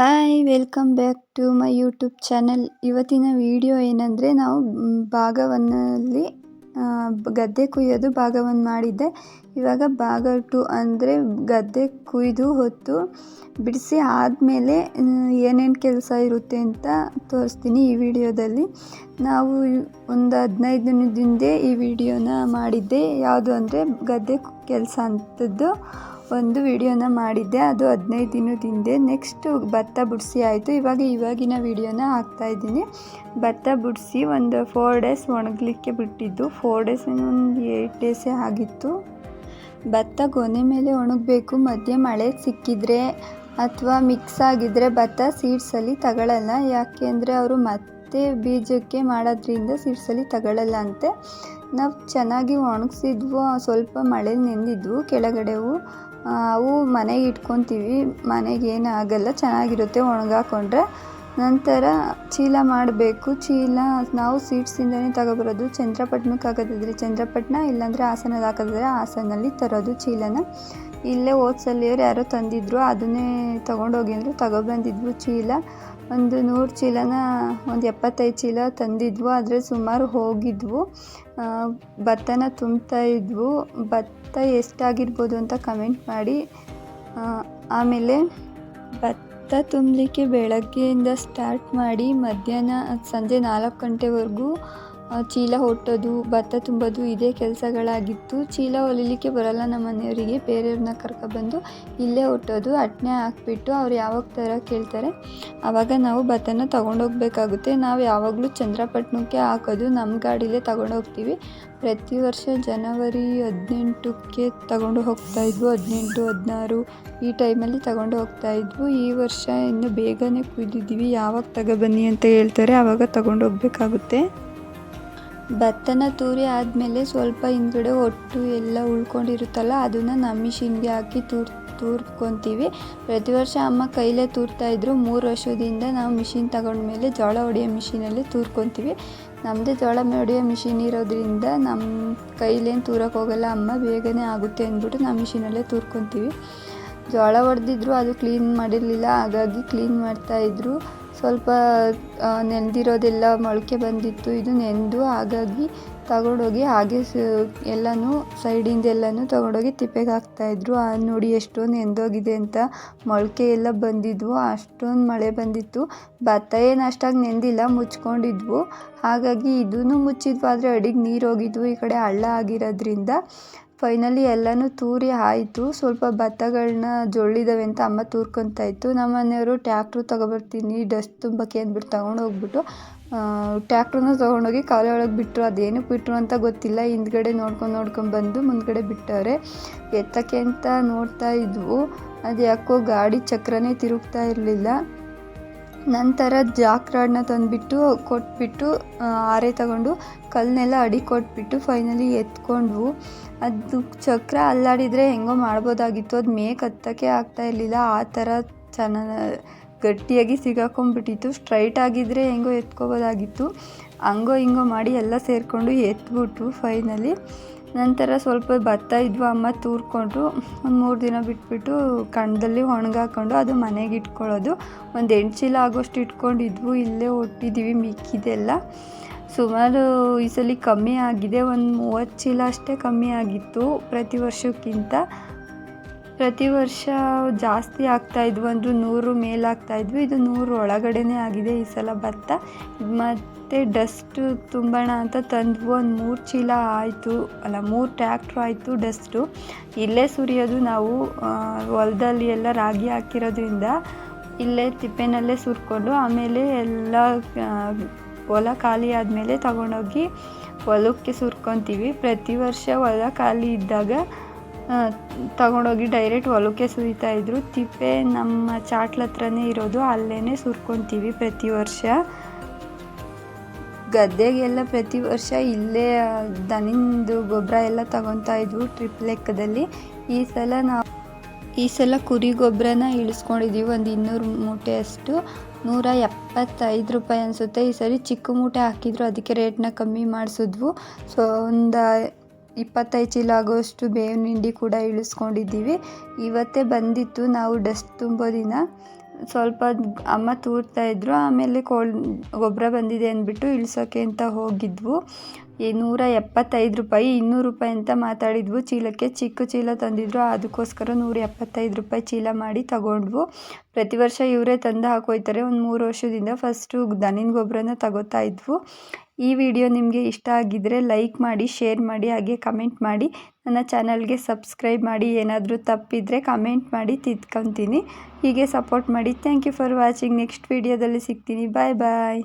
Hi, welcome back to my YouTube channel. ಇವತ್ತಿನ video ಏನಂದರೆ, ನಾವು ಭಾಗವನ್ನಲ್ಲಿ ಗದ್ದೆ ಕುಯ್ಯೋದು ಭಾಗವನ್ನು ಮಾಡಿದ್ದೆ. ಇವಾಗ ಭಾಗ ಟು ಅಂದರೆ ಗದ್ದೆ ಕುಯ್ದು, ಹೊತ್ತು ಬಿಡಿಸಿ ಆದಮೇಲೆ ಏನೇನು ಕೆಲಸ ಇರುತ್ತೆ ಅಂತ ತೋರಿಸ್ತೀನಿ ಈ ವಿಡಿಯೋದಲ್ಲಿ. ನಾವು ಒಂದು ಹದಿನೈದು ದಿನದಿಂದ ಈ ವಿಡಿಯೋನ ಮಾಡಿದ್ದೆ. ಯಾವುದು ಅಂದರೆ ಗದ್ದೆ ಕೆಲಸ ಅಂಥದ್ದು ಒಂದು ವಿಡಿಯೋನ ಮಾಡಿದ್ದೆ, ಅದು ಹದಿನೈದು ದಿನದ ಹಿಂದೆ ನೆಕ್ಸ್ಟ್ ಭತ್ತ ಬಿಡಿಸಿ ಆಯಿತು. ಇವಾಗ ಇವಾಗಿನ ವಿಡಿಯೋನ ಹಾಕ್ತಾಯಿದ್ದೀನಿ ಭತ್ತ ಬಿಡಿಸಿ ಒಂದು ಫೋರ್ ಡೇಸ್ ಒಣಗಲಿಕ್ಕೆ ಬಿಟ್ಟಿದ್ದು. ಫೋರ್ ಡೇಸ್ ಒಂದು ಏಯ್ಟ್ ಡೇಸೇ ಆಗಿತ್ತು. ಭತ್ತ ಗೊನೆ ಮೇಲೆ ಒಣಗಬೇಕು. ಮಧ್ಯೆ ಮಳೆ ಸಿಕ್ಕಿದ್ರೆ ಅಥವಾ ಮಿಕ್ಸ್ ಆಗಿದ್ದರೆ ಭತ್ತ ಸೀಡ್ಸಲ್ಲಿ ತಗೊಳ್ಳಲ್ಲ ಯಾಕೆ ಅಂದರೆ ಅವರು ಮತ್ತೆ ಬೀಜಕ್ಕೆ ಮಾಡೋದ್ರಿಂದ ಸೀಡ್ಸಲ್ಲಿ ತಗೊಳ್ಳಲ್ಲ ಅಂತೆ. ನಾವು ಚೆನ್ನಾಗಿ ಒಣಗಿಸಿದ್ವು. ಸ್ವಲ್ಪ ಮಳೆಲಿ ನೆಂದಿದ್ವು. ಕೆಳಗಡೆವು ಅವು ಮನೆಗೆ ಇಟ್ಕೊತೀವಿ. ಮನೆಗೆ ಏನೂ ಆಗಲ್ಲ ಚೆನ್ನಾಗಿರುತ್ತೆ ಒಣಗಾಕೊಂಡ್ರೆ ನಂತರ ಚೀಲ ಮಾಡಬೇಕು. ಚೀಲ ನಾವು ಸೀಡ್ಸಿಂದನೇ ತಗೊಬರೋದು. ಚಂದ್ರಪಟ್ಟಣಕ್ಕೆ ಹಾಕೋದಿದ್ರೆ ಚಂದ್ರಪಟ್ಟಣ ಇಲ್ಲಾಂದರೆ ಹಾಸನಲ್ಲಿ ಹಾಕೋದಿದ್ರೆ ಹಾಸನಲ್ಲಿ ತರೋದು ಚೀಲನ. ಇಲ್ಲೇ ಓದ್ಸಲ್ಲಿಯವರು ಯಾರೋ ತಂದಿದ್ರು. ಅದನ್ನೇ ತೊಗೊಂಡೋಗಿ ಅಂದರು, ತಗೊಬಂದಿದ್ವು ಚೀಲ. ಒಂದು ನೂರು ಚೀಲನ, ಒಂದು ಎಪ್ಪತ್ತೈದು ಚೀಲ ತಂದಿದ್ವು. ಆದರೆ ಸುಮಾರು ಹೋಗಿದ್ವು. ಭತ್ತನ ತುಂಬ್ತಾ ಇದ್ವು. ಭತ್ತ ಎಷ್ಟಾಗಿರ್ಬೋದು ಅಂತ ಕಮೆಂಟ್ ಮಾಡಿ. ಆಮೇಲೆ ಭತ್ತ ತುಂಬಲಿಕ್ಕೆ ಬೆಳಗ್ಗೆಯಿಂದ ಸ್ಟಾರ್ಟ್ ಮಾಡಿ ಮಧ್ಯಾಹ್ನ, ಸಂಜೆ ನಾಲ್ಕು ಗಂಟೆವರೆಗೂ ಚೀಲ ಹೊಟ್ಟೋದು, ಭತ್ತ ತುಂಬೋದು ಇದೇ ಕೆಲಸಗಳಾಗಿತ್ತು. ಚೀಲ ಹೊಲಿಲಿಕ್ಕೆ ಬರಲ್ಲ ನಮ್ಮ ಮನೆಯವರಿಗೆ. ಬೇರೆಯವ್ರನ್ನ ಕರ್ಕೊಬಂದು ಇಲ್ಲೇ ಹೊಟ್ಟೋದು, ಅಟ್ನೆ ಹಾಕ್ಬಿಟ್ಟು ಅವ್ರು ಯಾವಾಗ ಥರ ಕೇಳ್ತಾರೆ. ಆವಾಗ ನಾವು ಭತ್ತನ ತೊಗೊಂಡೋಗ್ಬೇಕಾಗುತ್ತೆ. ನಾವು ಯಾವಾಗಲೂ ಚಂದ್ರಪಟ್ಟಣಕ್ಕೆ ಹಾಕೋದು ನಮ್ಮ ಗಾಡೀಲೇ ತೊಗೊಂಡೋಗ್ತೀವಿ. ಪ್ರತಿ ವರ್ಷ ಜನವರಿ ಹದಿನೆಂಟಕ್ಕೆ ತಗೊಂಡು ಹೋಗ್ತಾಯಿದ್ವು ಹದಿನೆಂಟು, ಹದಿನಾರು ಈ ಟೈಮಲ್ಲಿ ತಗೊಂಡು ಹೋಗ್ತಾಯಿದ್ವು ಈ ವರ್ಷ ಇನ್ನು ಬೇಗನೆ ಕುಯ್ದಿದ್ದೀವಿ. ಯಾವಾಗ ತಗೊಬನ್ನಿ ಅಂತ ಹೇಳ್ತಾರೆ. ಆವಾಗ ತಗೊಂಡು ಹೋಗ್ಬೇಕಾಗುತ್ತೆ ಭತ್ತನ ತೂರಿ ಆದಮೇಲೆ ಸ್ವಲ್ಪ ಹಿಂದ್ಗಡೆ ಒಟ್ಟು ಎಲ್ಲ ಉಳ್ಕೊಂಡಿರುತ್ತಲ್ಲ, ಅದನ್ನು ನಮ್ಮ ಮಿಷಿನ್ಗೆ ಹಾಕಿ ತೂರ್ ತೂರ್ಕೊತೀವಿ ಪ್ರತಿ ವರ್ಷ ಅಮ್ಮ ಕೈಲೇ ತೂರ್ತಾಯಿದ್ರು ಮೂರು ವರ್ಷದಿಂದ ನಾವು ಮಿಷಿನ್ ತಗೊಂಡ್ಮೇಲೆ ಜೋಳ ಹೊಡೆಯೋ ಮಿಷಿನಲ್ಲಿ ತೂರ್ಕೊತೀವಿ. ನಮ್ಮದೇ ಜೋಳ ಹೊಡೆಯೋ ಮಿಷಿನ್ ಇರೋದ್ರಿಂದ ನಮ್ಮ ಕೈಲೇನು ತೂರಕ್ಕೆ ಹೋಗಲ್ಲ ಅಮ್ಮ, ಬೇಗನೆ ಆಗುತ್ತೆ ಅಂದ್ಬಿಟ್ಟು ನಾವು ಮಿಷಿನಲ್ಲೇ ತೂರ್ಕೊತೀವಿ. ಜೋಳ ಹೊಡೆದಿದ್ರು ಅದು ಕ್ಲೀನ್ ಮಾಡಿರಲಿಲ್ಲ, ಹಾಗಾಗಿ ಕ್ಲೀನ್ ಮಾಡ್ತಾಯಿದ್ರು ಸ್ವಲ್ಪ ನೆನೆದಿರೋದೆಲ್ಲ ಮೊಳಕೆ ಬಂದಿತ್ತು. ಇದು ನೆಂದು ಹಾಗಾಗಿ ತಗೊಂಡೋಗಿ ಹಾಗೆ ಸ, ಎಲ್ಲನೂ ಸೈಡಿಂದ ಎಲ್ಲನೂ ತಗೊಂಡೋಗಿ ತಿಪ್ಪೆಗೆ ಹಾಕ್ತಾಯಿದ್ರು ನೋಡಿ ಎಷ್ಟೊಂದು ನೆಂದೋಗಿದೆ ಅಂತ ಮೊಳಕೆ ಎಲ್ಲ ಬಂದಿದ್ವು. ಅಷ್ಟೊಂದು ಮಳೆ ಬಂದಿತ್ತು. ಭತ್ತ ಏನು ಅಷ್ಟಾಗಿ ನೆಂದಿಲ್ಲ, ಮುಚ್ಕೊಂಡಿದ್ವು. ಹಾಗಾಗಿ ಇದೂ ಮುಚ್ಚಿದ್ವು, ಆದರೆ ಅಡಿಗೆ ನೀರು ಹೋಗಿದ್ವು. ಈ ಕಡೆ ಹಳ್ಳ ಆಗಿರೋದ್ರಿಂದ ಫೈನಲಿ ಎಲ್ಲನೂ ತೂರಿ ಆಯಿತು. ಸ್ವಲ್ಪ ಭತ್ತಗಳನ್ನ ಜೊಳ್ಳಿದಾವೆ ಅಂತ ಅಮ್ಮ ತೂರ್ಕೊತಾ ಇತ್ತು. ನಮ್ಮ ಮನೆಯವರು ಟ್ಯಾಕ್ಟ್ರು ತೊಗೊಬರ್ತೀನಿ, ಡಸ್ಟ್ ತುಂಬಕ್ಕೆ ಅಂದ್ಬಿಟ್ಟು ತಗೊಂಡು ಹೋಗ್ಬಿಟ್ಟು ಟ್ಯಾಕ್ಟ್ರನ್ನ ತೊಗೊಂಡೋಗಿ ಕಾಲೇ ಒಳಗೆ ಬಿಟ್ಟರು ಅದೇನು ಬಿಟ್ಟರು ಅಂತ ಗೊತ್ತಿಲ್ಲ. ಹಿಂದ್ಗಡೆ ನೋಡ್ಕೊಂಡು ನೋಡ್ಕೊಂಡು ಬಂದು ಮುಂದ್ಗಡೆ ಬಿಟ್ಟವ್ರೆ. ಎತ್ತಕ್ಕೆ ಅಂತ ನೋಡ್ತಾ ಇದ್ವು. ಅದು ಯಾಕೋ ಗಾಡಿ ಚಕ್ರನೇ ತಿರುಗ್ತಾ ಇರಲಿಲ್ಲ. ನಂತರ ಜಾಕ್ ರಾಡ್ನ ತಂದುಬಿಟ್ಟು ಕೊಟ್ಬಿಟ್ಟು ಆರೆ ತಗೊಂಡು ಕಲ್ಲನ್ನೆಲ್ಲ ಅಡಿ ಕೊಟ್ಬಿಟ್ಟು ಫೈನಲಿ ಎತ್ಕೊಂಡ್ವು. ಅದು ಚಕ್ರ ಅಲ್ಲಾಡಿದರೆ ಹೆಂಗೋ ಮಾಡ್ಬೋದಾಗಿತ್ತು. ಅದು ಮೇಕ್ ಹತ್ತಕ್ಕೆ ಆಗ್ತಾ ಇರಲಿಲ್ಲ. ಆ ಥರ ಚೆನ್ನ ಗಟ್ಟಿಯಾಗಿ ಸಿಗಾಕೊಂಡ್ಬಿಟ್ಟಿತ್ತು. ಸ್ಟ್ರೈಟ್ ಆಗಿದ್ದರೆ ಹೆಂಗೋ ಎತ್ಕೋಬೋದಾಗಿತ್ತು. ಹಂಗೋ ಹಿಂಗೋ ಮಾಡಿ ಎಲ್ಲ ಸೇರಿಕೊಂಡು ಎತ್ಬಿಟ್ವು ಫೈನಲಿ ನಂತರ ಸ್ವಲ್ಪ ಭತ್ತ ಇದ್ವು ಅಮ್ಮ ತೂರ್ಕೊಂಡ್ರು. ಒಂದು ಮೂರು ದಿನ ಬಿಟ್ಬಿಟ್ಟು ಕಣದಲ್ಲಿ ಒಣಗಾಕೊಂಡು ಅದು ಮನೆಗೆ ಇಟ್ಕೊಳ್ಳೋದು. ಒಂದು ಎಂಟು ಚೀಲ ಆಗೋಷ್ಟು ಇಟ್ಕೊಂಡಿದ್ವು. ಇಲ್ಲೇ ಒಟ್ಟಿದ್ದೀವಿ ಮಿಕ್ಕಿದೆಲ್ಲ. ಸುಮಾರು ಈ ಸಲ ಕಮ್ಮಿ ಆಗಿದೆ. ಒಂದು ಮೂವತ್ತು ಚೀಲ ಅಷ್ಟೇ ಕಮ್ಮಿ ಆಗಿತ್ತು ಪ್ರತಿ ವರ್ಷಕ್ಕಿಂತ. ಪ್ರತಿ ವರ್ಷ ಜಾಸ್ತಿ ಆಗ್ತಾಯಿದ್ವು ಅಂದರೂ ನೂರು ಮೇಲೆ ಇದ್ವಿ. ಇದು ನೂರು ಒಳಗಡೆನೇ ಆಗಿದೆ ಈ ಸಲ ಭತ್ತ. ಮತ್ತು ಡಸ್ಟು ತುಂಬೋಣ ಅಂತ ತಂದ್ವು. ಒಂದು ಮೂರು ಚೀಲ ಆಯಿತು. ಅಲ್ಲ, ಮೂರು ಟ್ಯಾಕ್ಟ್ರು ಆಯಿತು ಡಸ್ಟು. ಇಲ್ಲೇ ಸುರಿಯೋದು ನಾವು ಹೊಲದಲ್ಲಿ ಎಲ್ಲ ರಾಗಿ ಹಾಕಿರೋದ್ರಿಂದ ಇಲ್ಲೇ ತಿಪ್ಪೆನಲ್ಲೇ ಸುರ್ಕೊಂಡು ಆಮೇಲೆ ಎಲ್ಲ ಹೊಲ ಖಾಲಿ ಆದಮೇಲೆ ತಗೊಂಡೋಗಿ ಹೊಲಕ್ಕೆ ಸುರ್ಕೊತೀವಿ. ಪ್ರತಿ ವರ್ಷ ಹೊಲ ಖಾಲಿ ಇದ್ದಾಗ ತಗೊಂಡೋಗಿ ಡೈರೆಕ್ಟ್ ಹೊಲಕ್ಕೆ ಸುರಿತಾಯಿದ್ರು ತಿಪ್ಪೆ ನಮ್ಮ ಚಾಟ್ಲ ಹತ್ರನೇ ಇರೋದು. ಅಲ್ಲೇ ಸುರ್ಕೊತೀವಿ ಪ್ರತಿ ವರ್ಷ. ಗದ್ದೆಗೆಲ್ಲ ಪ್ರತಿ ವರ್ಷ ಇಲ್ಲೇ ದನಿಂದು ಗೊಬ್ಬರ ಎಲ್ಲ ತಗೊತಾ ಇದ್ವು ಟ್ರಿಪ್ ಲೆಕ್ಕದಲ್ಲಿ. ಈ ಸಲ ನಾವು, ಈ ಸಲ ಕುರಿ ಗೊಬ್ಬರನ ಇಳಿಸ್ಕೊಂಡಿದ್ದೀವಿ ಒಂದು ಇನ್ನೂರು ಮೂಟೆ ಅಷ್ಟು. ನೂರ ಎಪ್ಪತ್ತೈದು ರೂಪಾಯಿ ಅನಿಸುತ್ತೆ. ಈ ಸರಿ ಚಿಕ್ಕ ಮೂಟೆ ಹಾಕಿದ್ರು, ಅದಕ್ಕೆ ರೇಟ್ನ ಕಮ್ಮಿ ಮಾಡಿಸಿದ್ವು. ಸೊ ಒಂದು ಇಪ್ಪತ್ತೈದು ಚೀಲ ಆಗೋಷ್ಟು ಬೇವಿನ ಹಿಂಡಿ ಕೂಡ ಇಳಿಸ್ಕೊಂಡಿದ್ದೀವಿ. ಇವತ್ತೇ ಬಂದಿತ್ತು ನಾವು ಡಸ್ಟ್ ತುಂಬೋ ದಿನ ಸ್ವಲ್ಪ ಅಮ್ಮ ತೂರ್ತಾ ಇದ್ದರು ಆಮೇಲೆ ಕೋಲ್ ಗೊಬ್ಬರ ಬಂದಿದೆ ಅಂದ್ಬಿಟ್ಟು ಇಳ್ಸೋಕ್ಕೆ ಅಂತ ಹೋಗಿದ್ವು. ನೂರ ಎಪ್ಪತ್ತೈದು ರೂಪಾಯಿ, ಇನ್ನೂರು ರೂಪಾಯಿ ಅಂತ ಮಾತಾಡಿದ್ವು. ಚೀಲಕ್ಕೆ ಚಿಕ್ಕ ಚೀಲ ತಂದಿದ್ರು. ಅದಕ್ಕೋಸ್ಕರ ನೂರ ಎಪ್ಪತ್ತೈದು ರೂಪಾಯಿ ಚೀಲ ಮಾಡಿ ತಗೊಂಡ್ವು. ಪ್ರತಿ ವರ್ಷ ಇವರೇ ತಂದು ಹಾಕೋಯ್ತಾರೆ. ಒಂದು ಮೂರು ವರ್ಷದಿಂದ ಫಸ್ಟು ದನಿನ ಗೊಬ್ಬರನ ತಗೋತಾ ಇದ್ವು. ಈ ವಿಡಿಯೋ ನಿಮಗೆ ಇಷ್ಟ ಆಗಿದ್ದರೆ ಲೈಕ್ ಮಾಡಿ, ಶೇರ್ ಮಾಡಿ, ಹಾಗೆ ಕಮೆಂಟ್ ಮಾಡಿ. ನನ್ನ ಚಾನಲ್ಗೆ ಸಬ್ಸ್ಕ್ರೈಬ್ ಮಾಡಿ. ಏನಾದರೂ ತಪ್ಪಿದರೆ ಕಮೆಂಟ್ ಮಾಡಿ ತಿದ್ಕೊತೀನಿ. ಹೀಗೆ ಸಪೋರ್ಟ್ ಮಾಡಿ. Thank you for watching. Next ವಿಡಿಯೋದಲ್ಲಿ ಸಿಗ್ತೀನಿ. ಬಾಯ್ ಬಾಯ್.